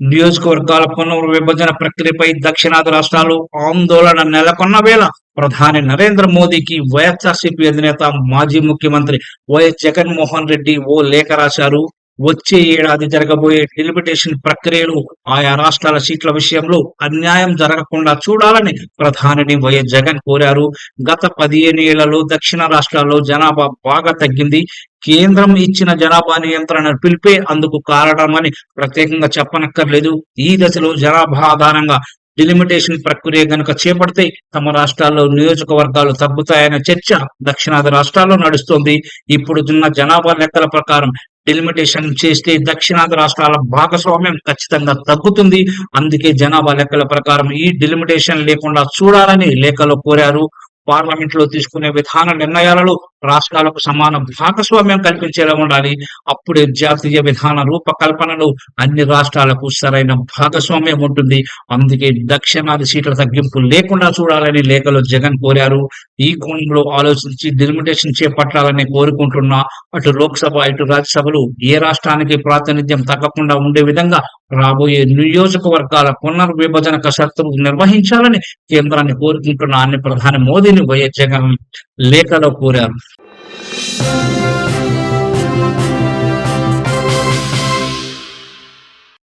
నియోజకవర్గాల పునర్విభజన ప్రక్రియపై దక్షిణాది రాష్ట్రాలు ఆందోళన నెలకొన్న వేళ ప్రధాని నరేంద్ర మోదీకి వైఎస్ఆర్సీపీ అధినేత మాజీ ముఖ్యమంత్రి వైఎస్ జగన్మోహన్ రెడ్డి ఓ లేఖ రాశారు. వచ్చే ఏడాది జరగబోయే డెలిమిటేషన్ ప్రక్రియను ఆయా రాష్ట్రాల సీట్ల విషయంలో అన్యాయం జరగకుండా చూడాలని ప్రధానిని వైఎస్ జగన్ కోరారు. గత పదిహేను ఏళ్ళలో దక్షిణ రాష్ట్రాల్లో జనాభా బాగా తగ్గింది. కేంద్రం ఇచ్చిన జనాభా నియంత్రణ పిలిపే అందుకు కారణమని ప్రత్యేకంగా చెప్పనక్కర్లేదు. ఈ దశలో జనాభా ఆధారంగా డిలిమిటేషన్ ప్రక్రియ గనుక చేపడితే తమ రాష్ట్రాల్లో నియోజకవర్గాలు తగ్గుతాయనే చర్చ దక్షిణాది రాష్ట్రాల్లో నడుస్తోంది. ఇప్పుడున్న జనాభా లెక్కల ప్రకారం డిలిమిటేషన్ చేస్తే దక్షిణాది రాష్ట్రాల భాగస్వామ్యం ఖచ్చితంగా తగ్గుతుంది. అందుకే జనాభా లెక్కల ప్రకారం ఈ డిలిమిటేషన్ లేకుండా చూడాలని లేఖలో కోరారు. పార్లమెంట్లో తీసుకునే విధాన నిర్ణయాలలో రాష్ట్రాలకు సమాన భాగస్వామ్యం కల్పించేలా ఉండాలి. అప్పుడే జాతీయ విధాన రూపకల్పనలో అన్ని రాష్ట్రాలకు సరైన భాగస్వామ్యం ఉంటుంది. అందుకే దక్షిణాది సీట్ల తగ్గింపు లేకుండా చూడాలని లేఖలో జగన్ కోరారు. ఈ కోణంలో ఆలోచించి డిలిమిటేషన్ చేపట్టాలని కోరుకుంటున్నా. అటు లోక్సభ ఇటు రాజ్యసభలు ఏ రాష్ట్రానికి ప్రాతినిధ్యం తగ్గకుండా ఉండే విధంగా రాబోయే నియోజకవర్గాల పునర్విభజన కసరత్తులు నిర్వహించాలని కేంద్రాన్ని కోరుకుంటున్నా అని ప్రధాని మోదీని వైఎస్ జగన్ లేఖలో కోరారు